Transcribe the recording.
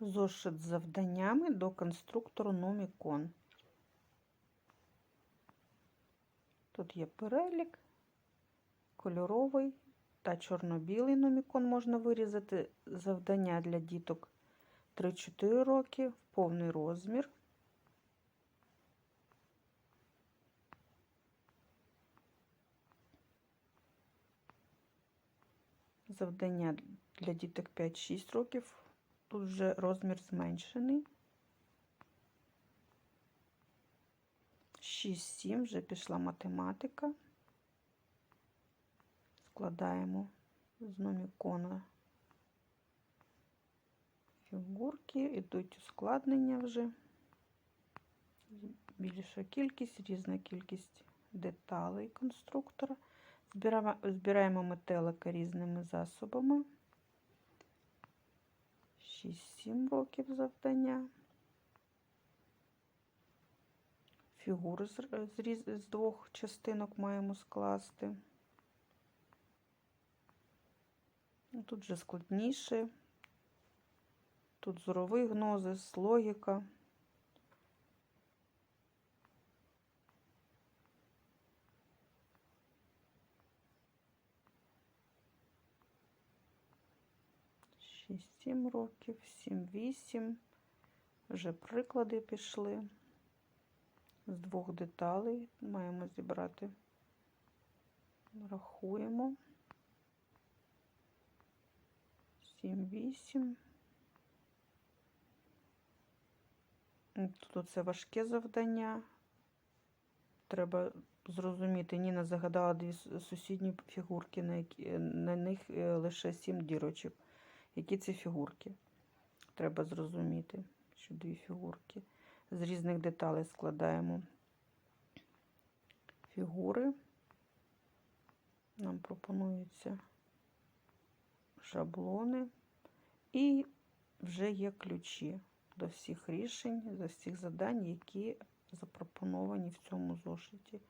Зошит з завданнями до конструктору Номікон. Тут є перелік, кольоровий та чорно-білий номікон можна вирізати. Завдання для діток 3-4 роки в повний розмір. Завдання для діток 5-6 років. Тут вже розмір зменшений. 6-7 вже пішла математика. Складаємо з номікона фігурки, ідуть ускладнення вже. Більша кількість, різна кількість деталей конструктора. Збираємо, метелика різними засобами. 6-7 років завдання. Фігури з, двох частинок маємо скласти. Ну, Тут вже складніше. Тут зоровий гнозис, логіка. Шість, сім років, сім, вісім. Вже приклади пішли. З двох деталей маємо зібрати. Рахуємо. Сім, вісім. Тут це важке завдання. Треба зрозуміти, Ніна загадала дві сусідні фігурки, на, які, на них е, лише сім дірочок. Які це фігурки? Треба зрозуміти, що дві фігурки. З різних деталей складаємо фігури. Нам пропонуються шаблони. І вже є ключі до всіх рішень, до всіх завдань, які запропоновані в цьому зошиті.